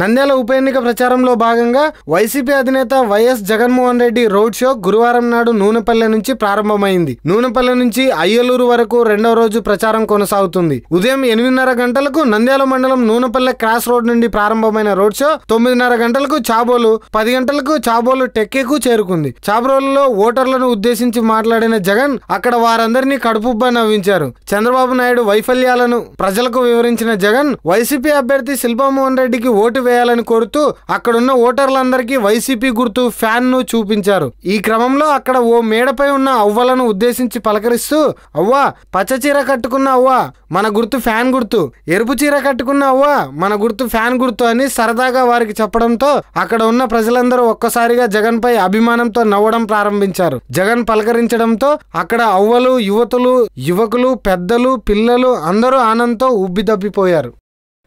నంద్యాల ఉప ఎన్నిక ప్రచారంలో భాగంగా వైసీపీ అధినేత వైఎస్ జగన్మోహన్ రెడ్డి రోడ్ షో గురువారం నాడు నూనెపల్లె నుంచి ప్రారంభమైంది. నూనెపల్లె నుంచి అయ్యలూరు వరకు రెండవ రోజు ప్రచారం కొనసాగుతుంది. ఉదయం ఎనిమిదిన్నర గంటలకు నంద్యాల మండలం నూనెపల్లె క్రాస్ రోడ్ నుండి ప్రారంభమైన రోడ్ షో తొమ్మిదిన్నర గంటలకు చాబోలు పది గంటలకు చాబోలు టెక్కేకు చేరుకుంది. చాబోలులో ఓటర్లను ఉద్దేశించి మాట్లాడిన జగన్ అక్కడ వారందరినీ కడుపుబ్బా నవ్వించారు. చంద్రబాబు నాయుడు వైఫల్యాలను ప్రజలకు వివరించిన జగన్ వైసీపీ అభ్యర్థి శిల్పామోహన్ రెడ్డికి ఓటు వేయాలని కోరుతూ అక్కడున్న ఓటర్లందరికీ వైసీపీ గుర్తు ఫ్యాన్ను చూపించారు. ఈ క్రమంలో అక్కడ ఓ మేడపై ఉన్న అవ్వలను ఉద్దేశించి పలకరిస్తూ అవ్వా పచ్చ చీర కట్టుకున్న అవ్వా మన గుర్తు ఫ్యాన్ గుర్తు. ఎరుపు చీర కట్టుకున్న అవ్వా మన గుర్తు ఫ్యాన్ గుర్తు అని సరదాగా వారికి చెప్పడంతో అక్కడ ఉన్న ప్రజలందరూ ఒక్కసారిగా జగన్పై అభిమానంతో నవ్వడం ప్రారంభించారు. జగన్ పలకరించడంతో అక్కడ అవ్వలు యువతులు యువకులు పెద్దలు పిల్లలు అందరూ ఆనందంతో ఉబ్బిదబ్బిపోయారు.